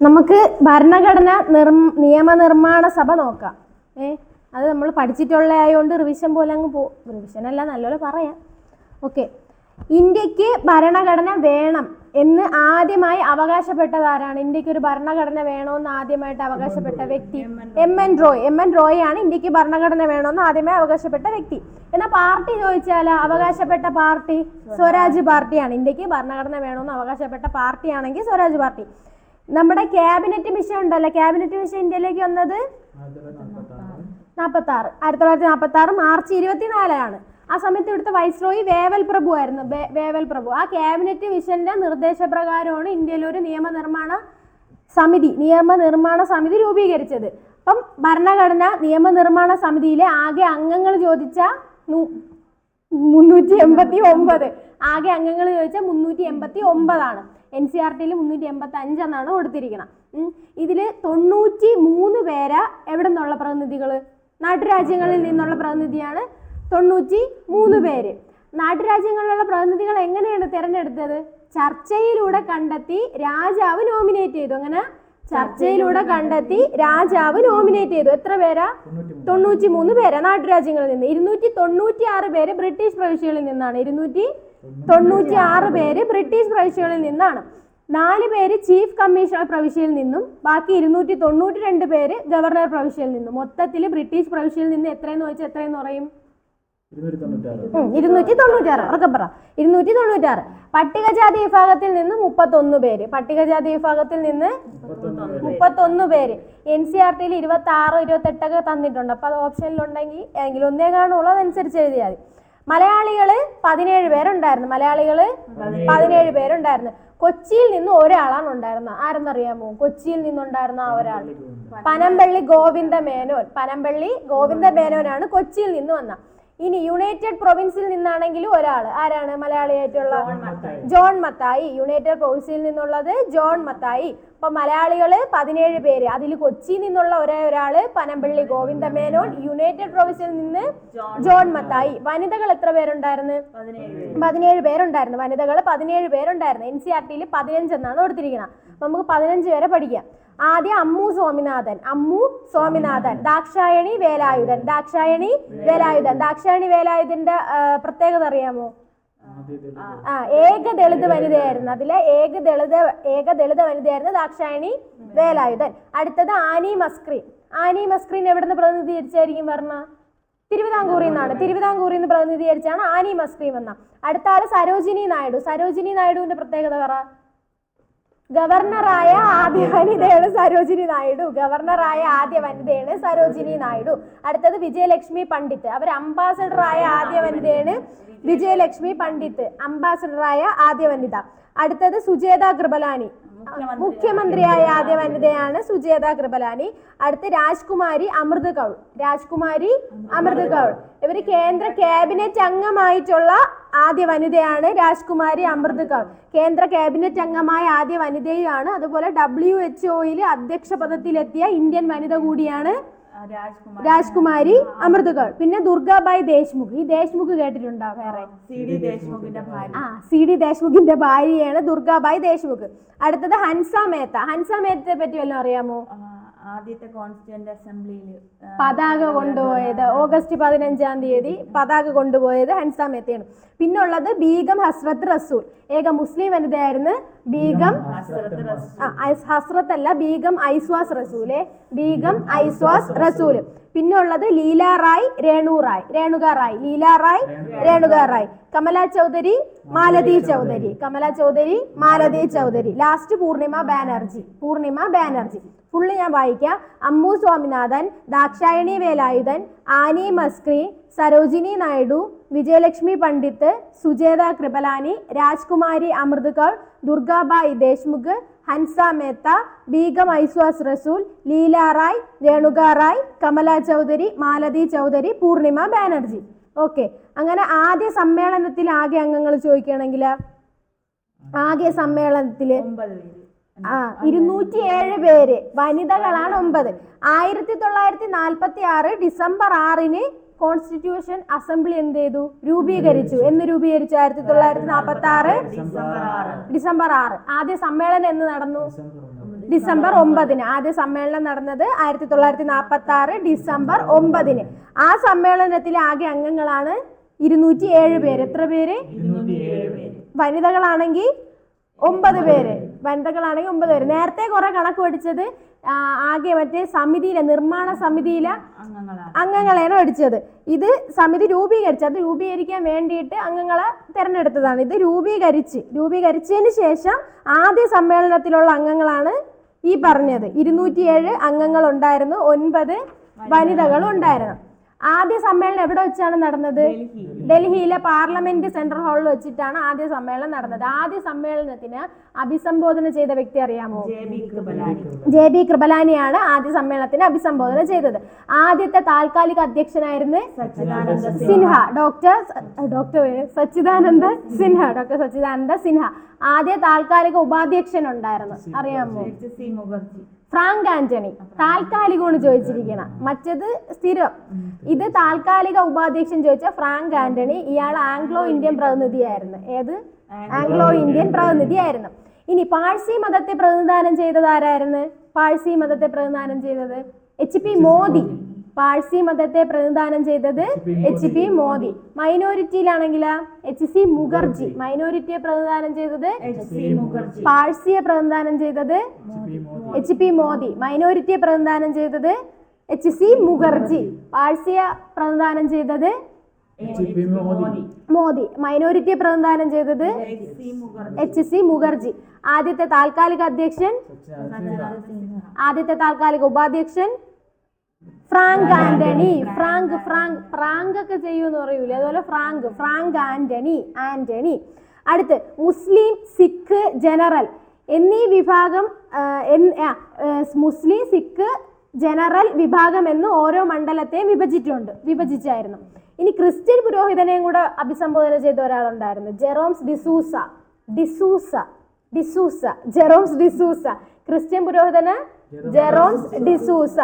നമുക്ക് ഭരണഘടന നിർ നിയമനിർമ്മാണ സഭ നോക്കാം. ഏ അത് നമ്മൾ പഠിച്ചിട്ടുള്ള ആയതുകൊണ്ട് റിവിഷൻ പോലെ അങ്ങ് പോ റിവിഷൻ അല്ല നല്ലപോലെ പറയാം. ഓക്കെ. ഇന്ത്യയ്ക്ക് ഭരണഘടന വേണം എന്ന് ആദ്യമായി അവകാശപ്പെട്ടതാരാണ്? ഇന്ത്യയ്ക്ക് ഒരു ഭരണഘടന വേണമെന്ന് ആദ്യമായിട്ട് അവകാശപ്പെട്ട വ്യക്തി? M N Roy. M N Roy ആണ് ഇന്ത്യയ്ക്ക് ഭരണഘടന വേണമെന്ന് ആദ്യമായി അവകാശപ്പെട്ട വ്യക്തി. എന്നാൽ പാർട്ടി ചോദിച്ചാൽ അവകാശപ്പെട്ട പാർട്ടി? സ്വരാജ്. പാർട്ടിയാണ്. ഇന്ത്യയ്ക്ക് ഭരണഘടന വേണമെന്ന് അവകാശപ്പെട്ട പാർട്ടിയാണെങ്കിൽ സ്വരാജ് പാർട്ടി. നമ്മുടെ ക്യാബിനറ്റ് മിഷൻ ഉണ്ടല്ലോ. ക്യാബിനറ്റ് മിഷൻ ഇന്ത്യയിലേക്ക് വന്നത്? നാൽപ്പത്തി ആറ് ആയിരത്തി തൊള്ളായിരത്തി നാൽപ്പത്തി ആറ് മാർച്ച് ഇരുപത്തിനാലാണ്. ആ സമയത്ത് ഇവിടുത്തെ വൈസ്രോയി വേവൽ പ്രഭു ആയിരുന്നു. വേവൽ പ്രഭു. ആ ക്യാബിനറ്റ് മിഷന്റെ നിർദ്ദേശപ്രകാരമാണ് ഇന്ത്യയിൽ ഒരു നിയമനിർമ്മാണ സമിതി നിയമനിർമ്മാണ സമിതി രൂപീകരിച്ചത്. അപ്പം ഭരണഘടന നിയമനിർമ്മാണ സമിതിയിലെ ആകെ അംഗങ്ങൾ ചോദിച്ച മുന്നൂറ്റി എൺപത്തി ഒമ്പത് ആകെ അംഗങ്ങൾ ചോദിച്ച മുന്നൂറ്റി എൺപത്തി ഒമ്പതാണ് എൻ സി ആർ ടിയിൽ മുന്നൂറ്റി എൺപത്തി അഞ്ചെന്നാണ് കൊടുത്തിരിക്കണം ഇതിൽ തൊണ്ണൂറ്റി മൂന്ന് പേരാ എവിടെ നിന്നുള്ള പ്രതിനിധികൾ നാട്ടുരാജ്യങ്ങളിൽ നിന്നുള്ള പ്രതിനിധിയാണ് തൊണ്ണൂറ്റി മൂന്ന് പേര്. നാട്ടുരാജ്യങ്ങളിലുള്ള പ്രതിനിധികൾ എങ്ങനെയാണ് തിരഞ്ഞെടുത്തത്? ചർച്ചയിലൂടെ കണ്ടെത്തി രാജാവ് നോമിനേറ്റ് ചെയ്തു. അങ്ങനെ ചർച്ചയിലൂടെ കണ്ടെത്തി രാജാവ് നോമിനേറ്റ് ചെയ്തു. എത്ര പേരാ? തൊണ്ണൂറ്റി മൂന്ന് പേരാ നാട്ടുരാജ്യങ്ങളിൽ നിന്ന്. ഇരുന്നൂറ്റി തൊണ്ണൂറ്റി ആറ് പേര് ബ്രിട്ടീഷ് പ്രവിശ്യകളിൽ നിന്നാണ്. ഇരുന്നൂറ്റി തൊണ്ണൂറ്റി ആറ് പേര് ബ്രിട്ടീഷ് പ്രവിശ്യകളിൽ നിന്നാണ്. നാല് പേര് ചീഫ് കമ്മീഷണർ പ്രവിശ്യയിൽ നിന്നും ബാക്കി ഇരുന്നൂറ്റി തൊണ്ണൂറ്റി രണ്ട് പേര് ഗവർണർ പ്രവിശ്യയിൽ നിന്നും. മൊത്തത്തിൽ ബ്രിട്ടീഷ് പ്രവിശ്യയിൽ നിന്ന് എത്രയെന്ന് ചോദിച്ചാൽ എത്രയെന്ന് പറയും? ഇരുന്നൂറ്റി തൊണ്ണൂറ്റാറ് ഉറക്കപ്പറ ഇരുന്നൂറ്റി തൊണ്ണൂറ്റാറ് പട്ടികജാതി വിഭാഗത്തിൽ നിന്ന് മുപ്പത്തൊന്ന് പേര്. പട്ടികജാതി വിഭാഗത്തിൽ നിന്ന് മുപ്പത്തൊന്ന് പേര്. എൻ സി ആർ ടിയിൽ ഇരുപത്തി ആറ് ഇരുപത്തെട്ടൊക്കെ തന്നിട്ടുണ്ട്. അപ്പൊ അത് ഓപ്ഷനിലുണ്ടെങ്കിൽ ഏതെങ്കിലും ഒന്നേ കാണുള്ളൂ അതനുസരിച്ച് എഴുതിയാൽ മതി. മലയാളികൾ പതിനേഴ് പേരുണ്ടായിരുന്നു. മലയാളികൾ പതിനേഴ് പേരുണ്ടായിരുന്നു. കൊച്ചിയിൽ നിന്ന് ഒരാളാണ് ഉണ്ടായിരുന്നത്. ആരെന്നറിയാമോ? കൊച്ചിയിൽ നിന്നുണ്ടായിരുന്ന ആ ഒരാൾ പനമ്പള്ളി ഗോവിന്ദ മേനോൻ പനമ്പള്ളി ഗോവിന്ദ മേനോനാണ് കൊച്ചിയിൽ നിന്ന് വന്ന. ഇനി യുണൈറ്റഡ് പ്രൊവിൻസിൽ നിന്നാണെങ്കിലും ഒരാൾ ആരാണ്? മലയാളിയായിട്ടുള്ള ജോൺ മത്തായി. യുണൈറ്റഡ് പ്രൊവിൻസിൽ നിന്നുള്ളത് ജോൺ മത്തായി. അപ്പൊ മലയാളികൾ പതിനേഴ് പേര്. അതിൽ കൊച്ചി നിന്നുള്ള ഒരേ ഒരാൾ പനമ്പള്ളി ഗോവിന്ദമേനോൻ. യുണൈറ്റഡ് പ്രൊവിൻസിൽ നിന്ന് ജോൺ മത്തായി. വനിതകൾ എത്ര പേരുണ്ടായിരുന്നു? പതിനേഴ് പേരുണ്ടായിരുന്നു. വനിതകൾ പതിനേഴ് പേരുണ്ടായിരുന്നു. എൻ സി ആർ ടിയിൽ പതിനഞ്ച് എന്നാണ് കൊടുത്തിരിക്കുന്നത് നമുക്ക് പതിനഞ്ച് വരെ പഠിക്കാം. ആദ്യം അമ്മു സ്വാമിനാഥൻ. അമ്മു സ്വാമിനാഥൻ. ദാക്ഷായണി വേലായുധൻ. ദാക്ഷായണി വേലായുധൻ. ദാക്ഷായണി വേലായുധന്റെ പ്രത്യേകത അറിയാമോ? ആ ഏക ദളിത് വനിതയായിരുന്നു. അതിലെ ഏക ദളിത് ഏക ദളിത് വനിതയായിരുന്നു ദാക്ഷായണി വേലായുധൻ. അടുത്തത് ആനി മസ്ക്രീൻ ആനി മസ്ക്രീൻ എവിടുന്ന് നിന്ന് പ്രതിനിധീകരിച്ചായിരിക്കും പറഞ്ഞ തിരുവിതാംകൂറിൽ നിന്നാണ്. തിരുവിതാംകൂറിൽ നിന്ന് പ്രതിനിധീകരിച്ചാണ് ആനി മസ്ക്രീൻ വന്ന. അടുത്ത ആൾ സരോജിനി നായിഡു. സരോജിനി നായിഡുവിന്റെ പ്രത്യേകത പറ. ഗവർണറായ ആദ്യ വനിതയാണ് സരോജിനി നായിഡു. ഗവർണറായ ആദ്യ വനിതയാണ് സരോജിനി നായിഡു. അടുത്തത് വിജയലക്ഷ്മി പണ്ഡിറ്റ്. അവർ അംബാസഡറായ ആദ്യ വനിതയാണ് വിജയലക്ഷ്മി പണ്ഡിറ്റ്. അംബാസഡറായ ആദ്യ വനിത. അടുത്തത് സുജേത കൃപലാനി. മുഖ്യമന്ത്രിയായ ആദ്യ വനിതയാണ് സുജേത കൃപലാനി. അടുത്ത് രാജ്കുമാരി അമൃത് കൗൾ. രാജ്കുമാരി അമൃത് കൗൾ. ഇവർ കേന്ദ്ര ക്യാബിനറ്റ് അംഗമായിട്ടുള്ള ആദ്യ വനിതയാണ് രാജ്കുമാരി അമൃത് കൗൾ. കേന്ദ്ര ക്യാബിനറ്റ് അംഗമായ ആദ്യ വനിതയുമാണ് അതുപോലെ ഡബ്ല്യു എച്ച് ഒയിൽ അധ്യക്ഷ പദത്തിലെത്തിയ ഇന്ത്യൻ വനിത കൂടിയാണ് രാജ്കുമാരി അമൃതകൾ. കൗൾ പിന്നെ ദുർഗാബായ് ദേശ്മുഖ്. ഈ ദേശ്മുഖ് കേട്ടിട്ടുണ്ടോ വേറെ? സി ഡി ഭാര്യ. ആ സി ഡി ദേശ്മുഖിന്റെ ഭാര്യയാണ് ദുർഗാബായ് ദേശ്മുഖ്. അടുത്തത് ഹൻസ മേത്ത. ഹൻസ മേത്തയെ പറ്റി വല്ലതും അറിയാമോ? ആദ്യത്തെ കോൺസ്റ്റിറ്റ്യൂന്റ് അസംബ്ലിയിൽ പതാക കൊണ്ടുപോയത് ഓഗസ്റ്റ് പതിനഞ്ചാം തീയതി പതാക കൊണ്ടുപോയത് ഹൻസ മേത്തയാണ് പിന്നുള്ളത് ബീഗം ഹസ്രത്ത് റസൂൽ. ഏക മുസ്ലിം വനിതയായിരുന്നു ബീഗം ഹസ്രത്ത് അല്ല ബീഗം ഐസ്വാസ് റസൂലെ ബീഗം ഐസ്വാസ് റസൂൽ. പിന്നുള്ളത് ലീല റായ് രേണു റായ്. രേണുക റായ്. ലീല റായ് രേണുക റായ്. കമല ചൗധരി മാലതി ചൗധരി. കമല ചൗധരി മാലതി ചൗധരി. ലാസ്റ്റ് പൂർണിമ ബാനർജി. പൂർണിമ ബാനർജി. ഫുള്ള് ഞാൻ വായിക്കാം. അമ്മു സ്വാമിനാഥൻ ദാക്ഷായണി വേലായുധൻ ആനി മസ്ക്രി സരോജിനി നായിഡു വിജയലക്ഷ്മി പണ്ഡിത്ത് സുജേത കൃപലാനി രാജ്കുമാരി അമൃത് കൗൾ ദുർഗാബായ് ദേശ്മുഖ് ഹൻസ മേത്ത ബീഗം ഐസ്വാസ് റസൂൽ ലീല റായ് രേണുക റായ് കമല ചൗധരി മാലതി ചൗധരി പൂർണിമ ബാനർജി. ഓക്കെ. അങ്ങനെ ആദ്യ സമ്മേളനത്തിൽ ആകെ അംഗങ്ങൾ ചോദിക്കുകയാണെങ്കിൽ ആകെ പേര്. ആ ഇരുന്നൂറ്റി ഏഴ് പേര്. വനിതകളാണ് ഒമ്പത്. ആയിരത്തി തൊള്ളായിരത്തി നാൽപ്പത്തി ആറ് ഡിസംബർ ആറിന് കോൺസ്റ്റിറ്റ്യൂഷൻ അസംബ്ലി എന്ത് ചെയ്തു? രൂപീകരിച്ചു. എന്ന് രൂപീകരിച്ചു. ആയിരത്തി തൊള്ളായിരത്തി നാൽപ്പത്തി ആറ്. ഡിസംബർ ആറ്. ആദ്യ സമ്മേളനം എന്ന് നടന്നു? ഡിസംബർ ഒമ്പതിന്. ആദ്യ സമ്മേളനം നടന്നത് ആയിരത്തി തൊള്ളായിരത്തി നാൽപ്പത്തി ആറ് ഡിസംബർ ഒമ്പതിന്. ആ സമ്മേളനത്തിലെ ആകെ അംഗങ്ങളാണ് ഇരുന്നൂറ്റി ഏഴ് പേര്? എത്ര പേര്. വനിതകളാണെങ്കിൽ ഒമ്പത് പേര്. വനിതകളാണെങ്കിൽ ഒമ്പത് പേര് നേരത്തെ കുറെ കണക്ക് പഠിച്ചത് ആകെ മറ്റേ സമിതിയിലെ നിർമ്മാണ സമിതിയിലെ അംഗങ്ങളെയാണ് പഠിച്ചത്. ഇത് സമിതി രൂപീകരിച്ച്. അത് രൂപീകരിക്കാൻ വേണ്ടിയിട്ട് അംഗങ്ങളെ തിരഞ്ഞെടുത്തതാണ്. ഇത് രൂപീകരിച്ച് രൂപീകരിച്ചതിന് ശേഷം ആദ്യ സമ്മേളനത്തിലുള്ള അംഗങ്ങളാണ് ഈ പറഞ്ഞത്. ഇരുന്നൂറ്റിയേഴ് അംഗങ്ങൾ ഉണ്ടായിരുന്നു ഒൻപത് വനിതകളും ഉണ്ടായിരുന്നു ആദ്യ സമ്മേളനം എവിടെ വെച്ചാണ് നടന്നത്? ഡൽഹിയിലെ. പാർലമെന്റ് സെൻട്രൽ ഹാളിൽ വെച്ചിട്ടാണ് ആദ്യ സമ്മേളനം നടന്നത്. ആദ്യ സമ്മേളനത്തിന് അഭിസംബോധന ചെയ്ത വ്യക്തി അറിയാമോ? ജെ ബി കൃപലാനിയാണ് ആദ്യ സമ്മേളനത്തിന് അഭിസംബോധന ചെയ്തത്. ആദ്യത്തെ താൽക്കാലിക അധ്യക്ഷനായിരുന്നു Sinha. Doctor doctor Sachchidananda Sinha. Doctor Sachchidananda Sinha. ആദ്യ താൽക്കാലിക ഉപാധ്യക്ഷൻ ഉണ്ടായിരുന്നു അറിയാമോ? മുഖർജി. ഫ്രാങ്ക് ആന്റണി താൽക്കാലികമാണ് ചോദിച്ചിരിക്കണം. മറ്റത് സ്ഥിരം. ഇത് താൽക്കാലിക ഉപാധ്യക്ഷൻ ചോദിച്ച ഫ്രാങ്ക് ആന്റണി ഇയാൾ ആംഗ്ലോ ഇന്ത്യൻ പ്രതിനിധിയായിരുന്നു. ഏത്? ആംഗ്ലോ ഇന്ത്യൻ പ്രതിനിധിയായിരുന്നു. ഇനി പാഴ്സി മതത്തെ പ്രതിനിധാനം ചെയ്തത് ആരായിരുന്നു? പാഴ്സി മതത്തെ പ്രതിനിധാനം ചെയ്തത് എച്ച് പി മോദി പാഴ്സി മതത്തെ പ്രതിനിധാനം ചെയ്തത് എച്ച് പി മോദി. മൈനോറിറ്റിയിലാണെങ്കിൽ എച്ച് സി മുഖർജി. മൈനോറിറ്റിയെ പ്രതിനിധാനം ചെയ്തത് പാഴ്സിയെ പ്രതിനിധാനം ചെയ്തത് എച്ച് പി മോദി. മൈനോറിറ്റിയെ പ്രതിനിധാനം ചെയ്തത് എച്ച് സി മുഖർജി. പാഴ്സിയെ പ്രതിനിധാനം ചെയ്തത് മോദി. മോദി. മൈനോറിറ്റിയെ പ്രതിനിധാനം ചെയ്തത് എച്ച് സി മുഖർജി. ആദ്യത്തെ താൽക്കാലിക അധ്യക്ഷൻ ആദ്യത്തെ താൽക്കാലിക ഉപാധ്യക്ഷൻ Frank Anthony Frank Frank Frank ഒക്കെ ചെയ്യൂന്ന് പറയൂലേ അതുപോലെ ഫ്രാങ്ക് ഫ്രാങ്ക് ആന്റണി ആന്റണി അടുത്ത് മുസ്ലിം സിഖ് ജനറൽ എന്നീ വിഭാഗം മുസ്ലിം സിഖ് ജനറൽ വിഭാഗം എന്ന് ഓരോ മണ്ഡലത്തെയും വിഭജിച്ചിട്ടുണ്ട് വിഭജിച്ചായിരുന്നു. ഇനി ക്രിസ്ത്യൻ പുരോഹിതനെയും കൂടെ അഭിസംബോധന ചെയ്ത ഒരാളുണ്ടായിരുന്നു Jerome's D'Souza. D'Souza D'Souza Jerome's D'Souza. Christian പുരോഹിതന് ജെറോംസ് ഡിസൂസ.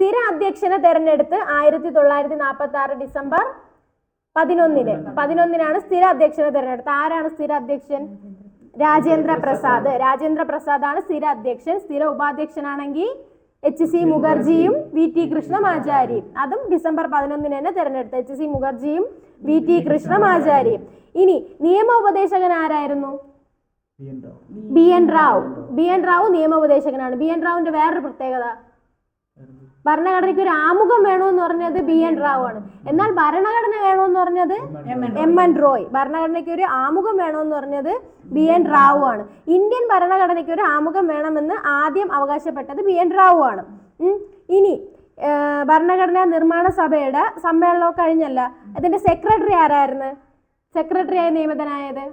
സ്ഥിര അധ്യക്ഷനെ തെരഞ്ഞെടുത്ത് ആയിരത്തി തൊള്ളായിരത്തി നാൽപ്പത്തി ആറ് ഡിസംബർ പതിനൊന്നിന്. പതിനൊന്നിനാണ് സ്ഥിര അധ്യക്ഷനെ തെരഞ്ഞെടുത്തത് ആരാണ് സ്ഥിര അധ്യക്ഷൻ? രാജേന്ദ്ര പ്രസാദ്. രാജേന്ദ്ര പ്രസാദ് ആണ് സ്ഥിര അധ്യക്ഷൻ. സ്ഥിര ഉപാധ്യക്ഷനാണെങ്കിൽ എച്ച് സി മുഖർജിയും വി ടി കൃഷ്ണമാചാരിയും. അതും ഡിസംബർ പതിനൊന്നിന് തന്നെ തെരഞ്ഞെടുത്തു എച്ച് സി മുഖർജിയും വി ടി കൃഷ്ണമാചാരിയും. ഇനി നിയമ ഉപദേശകൻ ആരായിരുന്നു? B N Rao B N Rao നിയമോപദേശകനാണ് B N റാവുവിന്റെ വേറൊരു പ്രത്യേകത. ഭരണഘടനയ്ക്ക് ഒരു ആമുഖം വേണമെന്ന് പറഞ്ഞത് ബി എൻ റാവു ആണ്. എന്നാൽ ഭരണഘടന വേണമെന്ന് പറഞ്ഞത് എം എൻ റോയ് ഭരണഘടനയ്ക്ക് ഒരു ആമുഖം വേണമെന്ന് പറഞ്ഞത് ബി എൻ റാവു ആണ്. ഇന്ത്യൻ ഭരണഘടനയ്ക്ക് ഒരു ആമുഖം വേണമെന്ന് ആദ്യം അവകാശപ്പെട്ടത് ബി എൻ റാവു ആണ്. ഇനി ഭരണഘടനാ നിർമ്മാണ സഭയുടെ സമ്മേളനം കഴിഞ്ഞല്ല. അതിന്റെ സെക്രട്ടറി ആരായിരുന്നു? സെക്രട്ടറിയായി നിയമിതനായത്?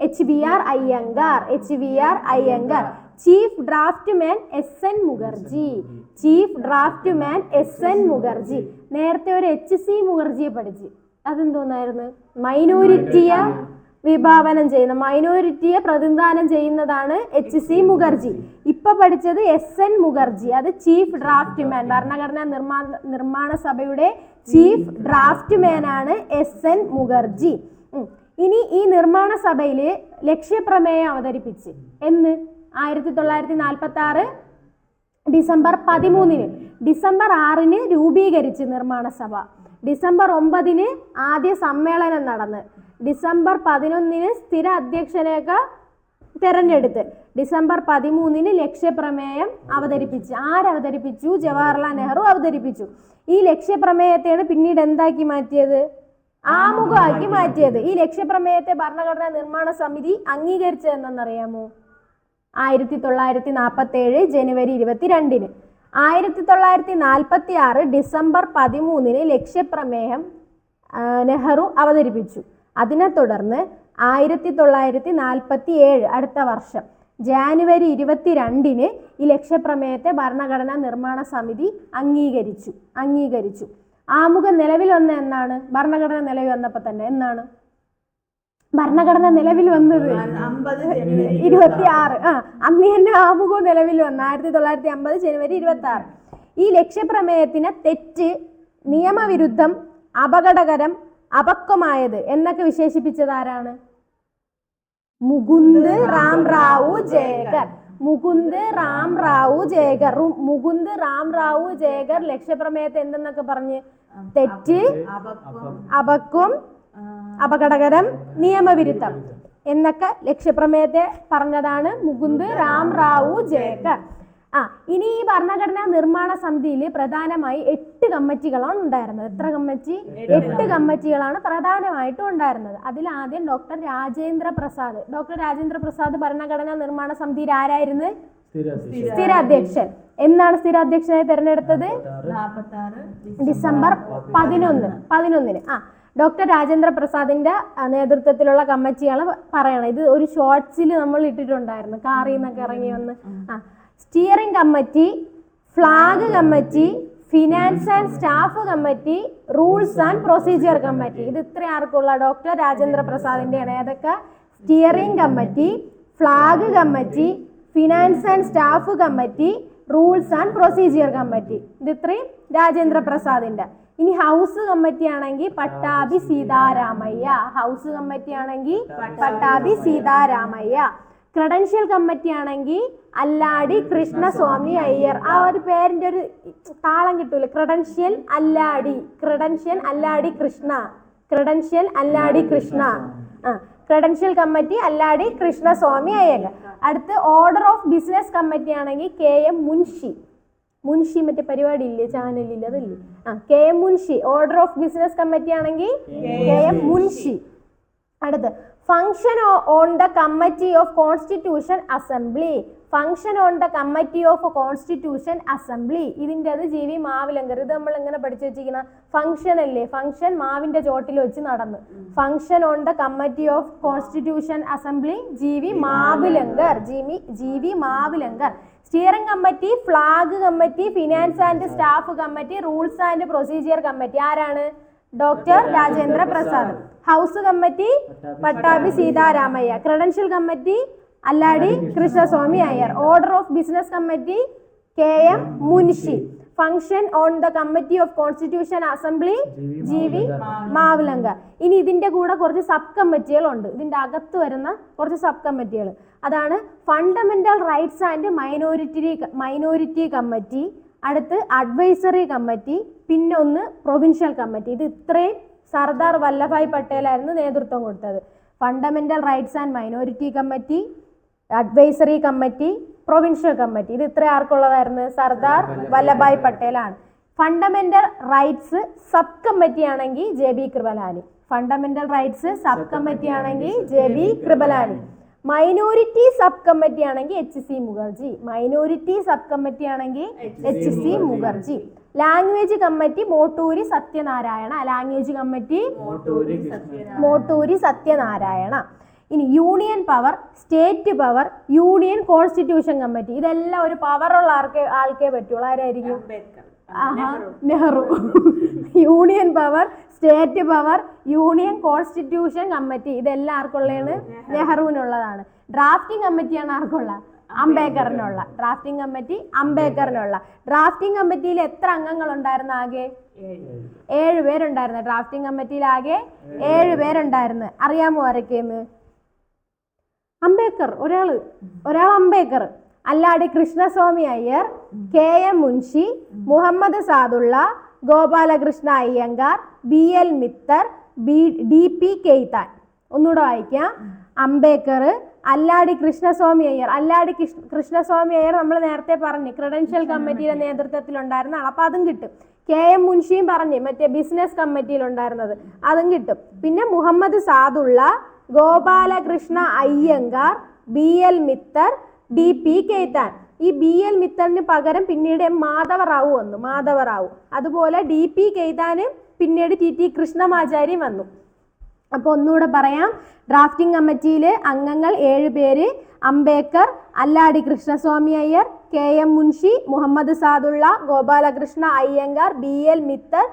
H B R Iyengar H B R Iyengar chief draft man S N Mukherjee. Chief draft man S N Mukherjee. നേരത്തെ ഒരു എച്ച് സി മുഖർജിയെ പഠിച്ചു. അതെന്തോന്നായിരുന്നു? മൈനോരിറ്റിയെ വിഭാവനം ചെയ്യുന്ന മൈനോരിറ്റിയെ പ്രതിനിധാനം ചെയ്യുന്നതാണ് എച്ച് സി മുഖർജി. ഇപ്പൊ പഠിച്ചത് എസ് എൻ മുഖർജി. അത് ചീഫ് ഡ്രാഫ്റ്റ് മാൻ ഭരണഘടനാ നിർമ്മാണ നിർമ്മാണ സഭയുടെ ചീഫ് ഡ്രാഫ്റ്റ് മാൻ ആണ് എസ് എൻ മുഖർജി. ഇനി ഈ നിർമ്മാണ സഭയിൽ ലക്ഷ്യപ്രമേയം അവതരിപ്പിച്ച്. എന്ന്? ആയിരത്തി തൊള്ളായിരത്തി നാൽപ്പത്തി ആറ് ഡിസംബർ പതിമൂന്നിന്. ഡിസംബർ ആറിന് രൂപീകരിച്ച് നിർമ്മാണ സഭ. ഡിസംബർ ഒമ്പതിന് ആദ്യ സമ്മേളനം നടന്ന്. ഡിസംബർ പതിനൊന്നിന് സ്ഥിര അധ്യക്ഷനെയൊക്കെ തെരഞ്ഞെടുത്ത്. ഡിസംബർ പതിമൂന്നിന് ലക്ഷ്യപ്രമേയം അവതരിപ്പിച്ചു. ആരവതരിപ്പിച്ചു ജവഹർലാൽ നെഹ്റു അവതരിപ്പിച്ചു. ഈ ലക്ഷ്യപ്രമേയത്തെയാണ് പിന്നീട് എന്താക്കി മാറ്റിയത്? ആമുഖമാക്കി മാറ്റിയത്. ഈ ലക്ഷ്യപ്രമേയത്തെ ഭരണഘടനാ നിർമ്മാണ സമിതി അംഗീകരിച്ചത് എന്തെന്നറിയാമോ ആയിരത്തി തൊള്ളായിരത്തി നാൽപ്പത്തി ഏഴ് ജനുവരി ഇരുപത്തിരണ്ടിന്. ആയിരത്തി തൊള്ളായിരത്തി നാൽപ്പത്തി ആറ് ഡിസംബർ പതിമൂന്നിന് ലക്ഷ്യപ്രമേയം നെഹ്റു അവതരിപ്പിച്ചു. അതിനെ തുടർന്ന് ആയിരത്തി തൊള്ളായിരത്തി നാൽപ്പത്തി ഏഴ് അടുത്ത വർഷം ജാനുവരി ഇരുപത്തിരണ്ടിന് ഈ ലക്ഷ്യപ്രമേയത്തെ ഭരണഘടനാ നിർമ്മാണ സമിതി അംഗീകരിച്ചു അംഗീകരിച്ചു. ആമുഖം നിലവിൽ വന്ന എന്നാണ്? ഭരണഘടന നിലവിൽ വന്നപ്പോൾ തന്നെ എന്നാണ്? ഭരണഘടന നിലവിൽ വന്നത് ഇരുപത്തി ആറ്. ആ അന്ന് തന്നെ ആമുഖം നിലവിൽ വന്നു. ആയിരത്തി തൊള്ളായിരത്തി അമ്പത് ജനുവരി ഇരുപത്തി ആറ് ഈ ലക്ഷ്യപ്രമേയത്തിന് തെറ്റ് നിയമവിരുദ്ധം അപകടകരം അപക്വമായത് എന്നൊക്കെ വിശേഷിപ്പിച്ചത് ആരാണ്? മുകുന്ദ് റാം റാവു ജയകർ മുകുന്ദ് റാം റാവു ജയകർ മുകുന്ദ് റാം റാവു ജയകർ ലക്ഷ്യപ്രമേയത്തെ എന്തെന്നൊക്കെ പറഞ്ഞ്? തെറ്റ് അപക്വം അപകടകരം നിയമവിരുദ്ധം എന്നൊക്കെ ലക്ഷ്യപ്രമേയത്തെ പറഞ്ഞതാണ് മുകുന്ദ് റാം റാവു ജയക്കർ. ആ ഇനി ഈ ഭരണഘടനാ നിർമ്മാണ സമിതിയിൽ പ്രധാനമായി എട്ട് കമ്മിറ്റികളാണ് ഉണ്ടായിരുന്നത്. എത്ര കമ്മിറ്റി? എട്ട് കമ്മിറ്റികളാണ് പ്രധാനമായിട്ടും ഉണ്ടായിരുന്നത്. അതിൽ ആദ്യം ഡോക്ടർ രാജേന്ദ്ര പ്രസാദ്. ഡോക്ടർ രാജേന്ദ്ര പ്രസാദ് ഭരണഘടനാ നിർമ്മാണ സമിതിയിൽ ആരായിരുന്നു? സ്ഥിര അധ്യക്ഷൻ എന്നാണ് സ്ഥിര അധ്യക്ഷനായി തിരഞ്ഞെടുത്തത് ഡിസംബർ പതിനൊന്ന്. പതിനൊന്നിന്. ആ ഡോക്ടർ രാജേന്ദ്ര പ്രസാദിന്റെ നേതൃത്വത്തിലുള്ള കമ്മിറ്റിയാണ് പറയണത്. ഇത് ഒരു ഷോർട്സിൽ നമ്മൾ ഇട്ടിട്ടുണ്ടായിരുന്നു. കാറിൽ നിന്നൊക്കെ ഇറങ്ങി വന്ന്. ആ steering committee flag committee finance and staff committee rules and procedure committee. ഇത് ഇത്ര ആർക്കുള്ള ഡോക്ടർ രാജേന്ദ്ര പ്രസാദിന്റെയാണ്. ഏതൊക്കെ? Steering committee flag committee finance and staff committee rules and procedure committee. ഇത് ഇത്രയും രാജേന്ദ്ര പ്രസാദിന്റെ. ഇനി ഹൗസ് കമ്മിറ്റി ആണെങ്കിൽ പട്ടാഭി സീതാരാമയ്യ. ഹൗസ് കമ്മിറ്റി ആണെങ്കിൽ പട്ടാഭി സീതാരാമയ്യ. ക്രെഡൻഷ്യൽ കമ്മിറ്റി ആണെങ്കിൽ അല്ലാടി കൃഷ്ണസ്വാമി അയ്യർ. ആ ഒരു പേരിന്റെ ഒരു താളം കിട്ടൂല? Credential Alladi. Credential Alladi Krishna. Credential Alladi Krishna. ആ ക്രെഡൻഷ്യൽ കമ്മിറ്റി അല്ലാടി കൃഷ്ണസ്വാമി അയ്യർ. അടുത്ത് ഓർഡർ ഓഫ് ബിസിനസ് കമ്മിറ്റി ആണെങ്കിൽ കെ എം മുൻഷി. മുൻഷി മറ്റേ പരിപാടി ഇല്ലേ ചാനലിൽ അതില്ലേ? ആ K M Munshi order of business committee ആണെങ്കിൽ കെ എം മുൻഷി. അടുത്ത് function on the committee of constitution assembly function on the committee of constitution assembly ഇതിന്റെ അത് ജീവി മാവിലങ്കർ ഇത് നമ്മൾ എങ്ങനെ പഠിച്ചു വെച്ചിരിക്കുന്ന? ഫംഗ്ഷൻ അല്ലേ? ഫംഗ്ഷൻ മാവിന്റെ ചോട്ടിൽ വെച്ച് നടന്ന്. Function on the committee of constitution assembly G V Mavalankar. G V G V G V Mavalankar. Steering committee flag committee finance and staff committee rules and procedure committee ആരാണ്? Doctor Rajendra Prasad. House committee Pattabhi Sitaramayya. Credential committee Alladi Krishnaswamy Iyer. Order of business committee K M Munshi. Function on the committee of constitution assembly G V Mavalankar ഇനി ഇതിന്റെ കൂടെ കുറച്ച് sub കമ്മിറ്റികളുണ്ട് ഇതിന്റെ അകത്ത് വരുന്ന കുറച്ച് sub കമ്മിറ്റികൾ അതാണ് fundamental rights and minority minority committee അടുത്ത് അഡ്വൈസറി കമ്മിറ്റി പിന്നെ ഒന്ന് പ്രൊവിൻഷ്യൽ കമ്മിറ്റി ഇത് ഇത്രയും സർദാർ വല്ലഭായ് പട്ടേലായിരുന്നു നേതൃത്വം കൊടുത്തത്. Fundamental rights and minority committee advisory committee provincial committee ഇത് ഇത്ര ആർക്കുള്ളതായിരുന്നു? സർദാർ വല്ലഭായ് പട്ടേലാണ്. ഫണ്ടമെന്റൽ റൈറ്റ്സ് സബ് കമ്മിറ്റി ആണെങ്കിൽ J B Kripalani. Fundamental rights sub committee ആണെങ്കിൽ J B Kripalani. Minority sub committee ആണെങ്കിൽ H C Mukherjee. Minority sub committee ആണെങ്കിൽ H C Mukherjee. Language committee Moturi Satyanarayana. Language committee Moturi Moturi Satyanarayana. ഇനി union power state power union constitution committee. ഇതെല്ലാം ഒരു പവറുള്ള ആർക്കേ ആൾക്കേ പറ്റുള്ളൂ. ആരായിരിക്കും? Nehru. Union power state power union constitution committee. ഇതെല്ലാം ആർക്കുള്ളതാണ്? നെഹ്റുവിനുള്ളതാണ്. ഡ്രാഫ്റ്റിംഗ് കമ്മിറ്റിയാണ് ആർക്കുള്ള? അംബേദ്കറിനുള്ള. ഡ്രാഫ്റ്റിംഗ് കമ്മിറ്റി അംബേദ്കറിനുള്ള. ഡ്രാഫ്റ്റിംഗ് കമ്മിറ്റിയിൽ എത്ര അംഗങ്ങൾ ഉണ്ടായിരുന്നു ആകെ ഏഴ് പേരുണ്ടായിരുന്നു. ഡ്രാഫ്റ്റിംഗ് കമ്മിറ്റിയിൽ ആകെ ഏഴ് പേരുണ്ടായിരുന്നു. അറിയാമോ ആരൊക്കെയെന്ന്? അംബേദ്കർ ഒരാൾ ഒരാൾ Ambedkar. Alladi Krishnaswamy Iyer K M Munshi Muhammad Saadulla Gopalakrishna Iyengar B L Mitter B D P Khaitan. ഒന്നുകൂടെ വായിക്കാം. അംബേദ്കർ അല്ലാടി കൃഷ്ണസ്വാമി അയ്യർ. അല്ലാടി കൃഷ്ണ കൃഷ്ണസ്വാമി അയ്യർ നമ്മൾ നേരത്തെ പറഞ്ഞു ക്രെഡൻഷ്യൽ കമ്മിറ്റിയുടെ നേതൃത്വത്തിലുണ്ടായിരുന്ന ആൾ അപ്പോൾ അതും കിട്ടും. കെ എം മുൻഷിയും പറഞ്ഞു മറ്റേ ബിസിനസ് കമ്മിറ്റിയിലുണ്ടായിരുന്നത്. അതും കിട്ടും. പിന്നെ Muhammad Saadulla Gopalakrishna Iyengar B L Mitter D P Khaitan ഈ ബി എൽ മിത്തറിന് പകരം പിന്നീട് എം മാധവറാവു വന്നു മാധവറാവു. അതുപോലെ ഡി പി കേതാനും പിന്നീട് ടി ടി കൃഷ്ണമാചാരി വന്നു. അപ്പോൾ ഒന്നുകൂടെ പറയാം. ഡ്രാഫ്റ്റിംഗ് കമ്മിറ്റിയിൽ അംഗങ്ങൾ ഏഴ് പേര്. Ambedkar Alladi Krishnaswamy Iyer K M Munshi Muhammad Saadulla Gopalakrishna Iyengar B L Mitter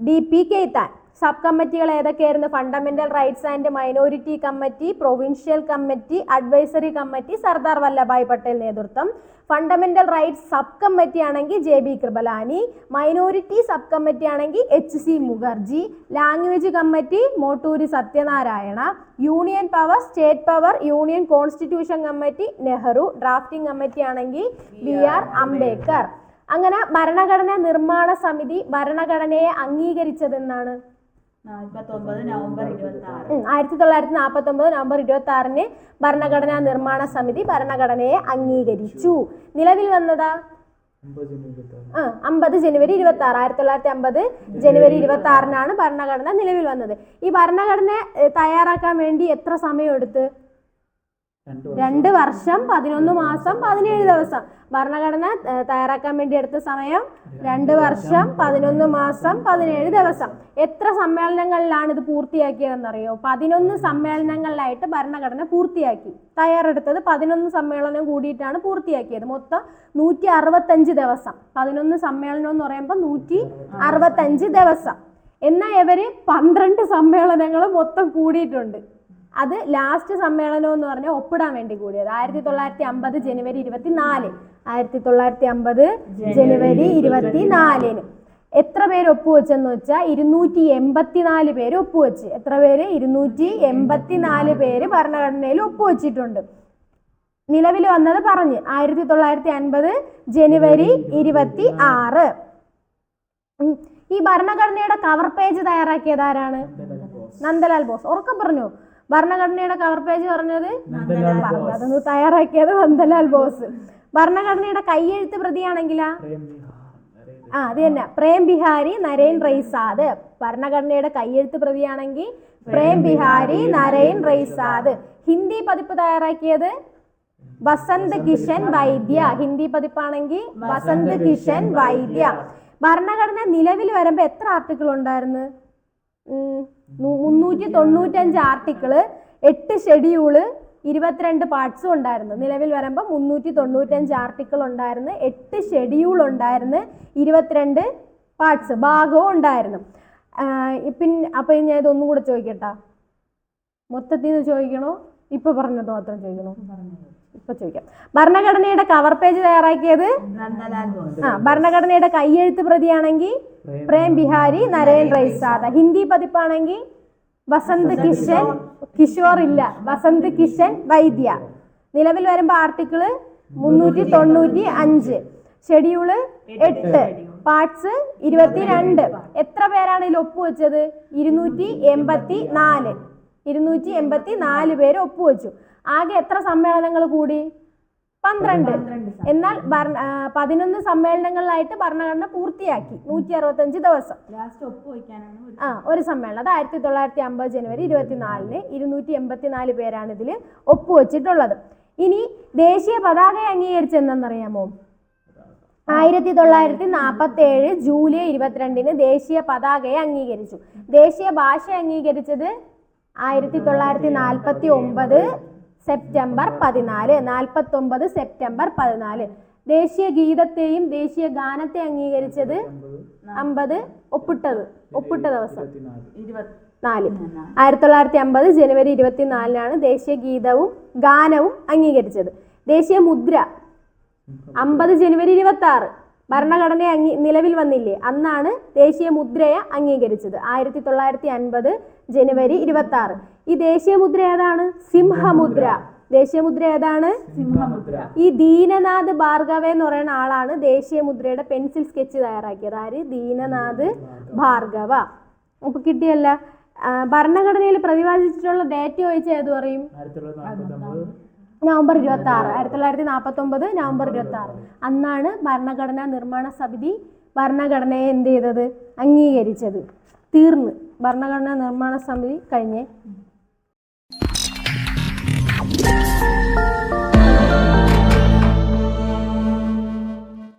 D P Khaitan sub കമ്മിറ്റികൾ ഏതൊക്കെയായിരുന്നു? Fundamental rights and minority committee provincial committee advisory committee Sardar Vallabhbhai Patel നേതൃത്വം. Fundamental rights sub committee ആണെങ്കിൽ J B Kripalani minority sub committee ആണെങ്കിൽ H C Mukherjee language committee Moturi Satyanarayana union power state power union constitution committee Nehru drafting committee ആണെങ്കിൽ B R Ambedkar അങ്ങനെ ഭരണഘടനാ നിർമ്മാണ സമിതി ഭരണഘടനയെ അംഗീകരിച്ചതെന്നാണ്? ആയിരത്തി തൊള്ളായിരത്തി നാൽപ്പത്തി ഒമ്പത് നവംബർ ഇരുപത്തി ആറിന് ഭരണഘടനാ നിർമ്മാണ സമിതി ഭരണഘടനയെ അംഗീകരിച്ചു. നിലവിൽ വന്നതാ? അമ്പത് ജനുവരി ഇരുപത്തി ആറ് ആ അമ്പത് ജനുവരി ഇരുപത്തി ആറ് ആയിരത്തി തൊള്ളായിരത്തി അമ്പത് ജനുവരി ഇരുപത്തി ആറിനാണ് ഭരണഘടന നിലവിൽ വന്നത്. ഈ ഭരണഘടന തയ്യാറാക്കാൻ വേണ്ടി എത്ര സമയം എടുത്ത് രണ്ട് രണ്ട് വർഷം പതിനൊന്ന് മാസം പതിനേഴ് ദിവസം. ഭരണഘടന തയ്യാറാക്കാൻ വേണ്ടി എടുത്ത സമയം രണ്ട് വർഷം പതിനൊന്ന് മാസം പതിനേഴ് ദിവസം. എത്ര സമ്മേളനങ്ങളിലാണ് ഇത് പൂർത്തിയാക്കിയതെന്നറിയോ? പതിനൊന്ന് സമ്മേളനങ്ങളിലായിട്ട് ഭരണഘടന പൂർത്തിയാക്കി. തയ്യാറെടുത്തത് പതിനൊന്ന് സമ്മേളനം കൂടിയിട്ടാണ് പൂർത്തിയാക്കിയത്. മൊത്തം നൂറ്റി അറുപത്തഞ്ച് ദിവസം. പതിനൊന്ന് സമ്മേളനം എന്ന് പറയുമ്പോൾ നൂറ്റി അറുപത്തഞ്ച് ദിവസം. എന്നാൽ ഇവർ പന്ത്രണ്ട് സമ്മേളനങ്ങൾ മൊത്തം കൂടിയിട്ടുണ്ട്. അത് ലാസ്റ്റ് സമ്മേളനം എന്ന് പറഞ്ഞാൽ ഒപ്പിടാൻ വേണ്ടി കൂടിയത്. ആയിരത്തി തൊള്ളായിരത്തി അമ്പത് ജനുവരി ഇരുപത്തി നാല് ആയിരത്തി തൊള്ളായിരത്തി അമ്പത് ജനുവരി ഇരുപത്തി നാലിന് എത്ര പേര് ഒപ്പുവെച്ചെന്ന് വെച്ചാൽ ഇരുന്നൂറ്റി എൺപത്തിനാല് പേര് ഒപ്പുവെച്ച്. എത്ര പേര്? ഇരുന്നൂറ്റി എൺപത്തിനാല് പേര് ഭരണഘടനയിൽ ഒപ്പുവെച്ചിട്ടുണ്ട്. നിലവിൽ വന്നത് പറഞ്ഞ് ആയിരത്തി തൊള്ളായിരത്തി അൻപത് ജനുവരി ഇരുപത്തി ആറ്. ഈ ഭരണഘടനയുടെ കവർ പേജ് തയ്യാറാക്കിയത് ആരാണ്? നന്ദലാൽ ബോസ്. ഉറക്കം പറഞ്ഞു? ഭരണഘടനയുടെ കവർ പേജ് പറഞ്ഞത് അതൊന്ന് തയ്യാറാക്കിയത് നന്ദലാൽ ബോസ്. ഭരണഘടനയുടെ കൈയെഴുത്ത് പ്രതിയാണെങ്കിലാ? ആ അത് തന്നെ. പ്രേം ബിഹാരി നരേൻ റൈസാദ് ഭരണഘടനയുടെ കയ്യെഴുത്ത് പ്രതിയാണെങ്കിൽ പ്രേം ബിഹാരി നരേൻ റൈസാദ് ഹിന്ദി പതിപ്പ് തയ്യാറാക്കിയത്? വസന്ത് കിഷൻ വൈദ്യ. ഹിന്ദി പതിപ്പാണെങ്കിൽ വസന്ത് കിഷൻ വൈദ്യ. ഭരണഘടന നിലവിൽ വരുമ്പോ എത്ര ആർട്ടിക്കിൾ ഉണ്ടായിരുന്നു? മുന്നൂറ്റി തൊണ്ണൂറ്റഞ്ച് ആർട്ടിക്കിൾ എട്ട് ഷെഡ്യൂൾ ഇരുപത്തിരണ്ട് പാർട്സും ഉണ്ടായിരുന്നു. നിലവിൽ വരുമ്പോൾ മുന്നൂറ്റി തൊണ്ണൂറ്റഞ്ച് ആർട്ടിക്കിൾ ഉണ്ടായിരുന്നു. എട്ട് ഷെഡ്യൂൾ ഉണ്ടായിരുന്നു. ഇരുപത്തിരണ്ട് പാർട്സ് ഭാഗവും ഉണ്ടായിരുന്നു. പിന്നെ അപ്പം ഞാൻ ഇതൊന്നും കൂടെ ചോദിക്കട്ടാ? മൊത്തത്തിൽ നിന്ന് ചോദിക്കണോ? ഇപ്പൊ പറഞ്ഞത് മാത്രം ചോദിക്കണോ? ഇപ്പൊ ചോദിക്കാം. ഭരണഘടനയുടെ കവർ പേജ് തയ്യാറാക്കിയത്? ആ ഭരണഘടനയുടെ കയ്യെഴുത്ത് പ്രതിയാണെങ്കിൽ പ്രേം ബിഹാരി നരേൻ റൈസാദ ഹിന്ദി പതിപ്പാണെങ്കിൽ വസന്ത് കിഷൻ കിഷോർ ഇല്ല വസന്ത് കിഷൻ വൈദ്യ. നിലവിൽ വരുമ്പോൾ ആർട്ടിക്കിൾ മുന്നൂറ്റി തൊണ്ണൂറ്റി അഞ്ച് ഷെഡ്യൂൾ എട്ട്. പാർട്സ് ഇരുപത്തിരണ്ട്. എത്ര പേരാണ് ഇതിൽ ഒപ്പുവെച്ചത് ഇരുന്നൂറ്റി എൺപത്തി നാല് ഇരുന്നൂറ്റി എൺപത്തി നാല് പേര് ഒപ്പുവെച്ചു ആകെ എത്ര സമ്മേളനങ്ങൾ കൂടി? പന്ത്രണ്ട്. എന്നാൽ പതിനൊന്ന് സമ്മേളനങ്ങളിലായിട്ട് ഭരണഘടന പൂർത്തിയാക്കി നൂറ്റി അറുപത്തഞ്ച് ദിവസം ആ ഒരു സമ്മേളനം. അത് ആയിരത്തി തൊള്ളായിരത്തി അമ്പത് ജനുവരി ഇരുപത്തിനാലിന് ഇരുന്നൂറ്റി എൺപത്തിനാല് പേരാണ് ഇതിൽ ഒപ്പുവെച്ചിട്ടുള്ളത് ഇനി ദേശീയ പതാക അംഗീകരിച്ചെന്നറിയാമോ ആയിരത്തി തൊള്ളായിരത്തി നാൽപ്പത്തി ഏഴ് ജൂലൈ ഇരുപത്തിരണ്ടിന് ദേശീയ പതാകയെ അംഗീകരിച്ചു. ദേശീയ ഭാഷ അംഗീകരിച്ചത് ആയിരത്തി തൊള്ളായിരത്തി നാൽപ്പത്തി ഒമ്പത് സെപ്റ്റംബർ പതിനാല് നാൽപ്പത്തി ഒമ്പത് സെപ്റ്റംബർ പതിനാല്. ദേശീയ ഗീതത്തെയും ദേശീയ ഗാനത്തെ അംഗീകരിച്ചത് അമ്പത് ഒപ്പിട്ടത് ഒപ്പിട്ട ദിവസം. നാല്. ആയിരത്തി തൊള്ളായിരത്തി അമ്പത് ജനുവരി ഇരുപത്തിനാലിനാണ് ദേശീയ ഗീതവും ഗാനവും അംഗീകരിച്ചത്. ദേശീയ മുദ്ര അമ്പത് ജനുവരി ഇരുപത്തി ആറ് ഭരണഘടന നിലവിൽ വന്നില്ലേ? അന്നാണ് ദേശീയ മുദ്രയെ അംഗീകരിച്ചത്. ആയിരത്തി തൊള്ളായിരത്തി അൻപത് ജനുവരി ഇരുപത്തി ആറ് ഈ ദേശീയ മുദ്ര ഏതാണ്? സിംഹമുദ്ര. ദേശീയ മുദ്ര ഏതാണ്? സിംഹമുദ്ര. ഈ ദീനനാഥ് ഭാർഗവ എന്ന് പറയുന്ന ആളാണ് ദേശീയ മുദ്രയുടെ പെൻസിൽ സ്കെച്ച് തയ്യാറാക്കിയത്. ആര്? ദീനനാഥ് ഭാർഗവ. അപ്പൊ കിട്ടിയല്ല. ഭരണഘടനയിൽ പ്രതിപാദിച്ചിട്ടുള്ള ഡേറ്റ് ചോദിച്ചാൽ ഏത് പറയും? നവംബർ ഇരുപത്തി ആറ് ആയിരത്തി തൊള്ളായിരത്തി നാൽപ്പത്തി ഒമ്പത് നവംബർ ഇരുപത്തി ആറ് അന്നാണ് ഭരണഘടനാ നിർമ്മാണ സമിതി ഭരണഘടനയെ എന്ത് ചെയ്തത്? അംഗീകരിച്ചത്. തീർന്ന്. ഭരണഘടനാ നിർമ്മാണ സമിതി കഴിഞ്ഞ്.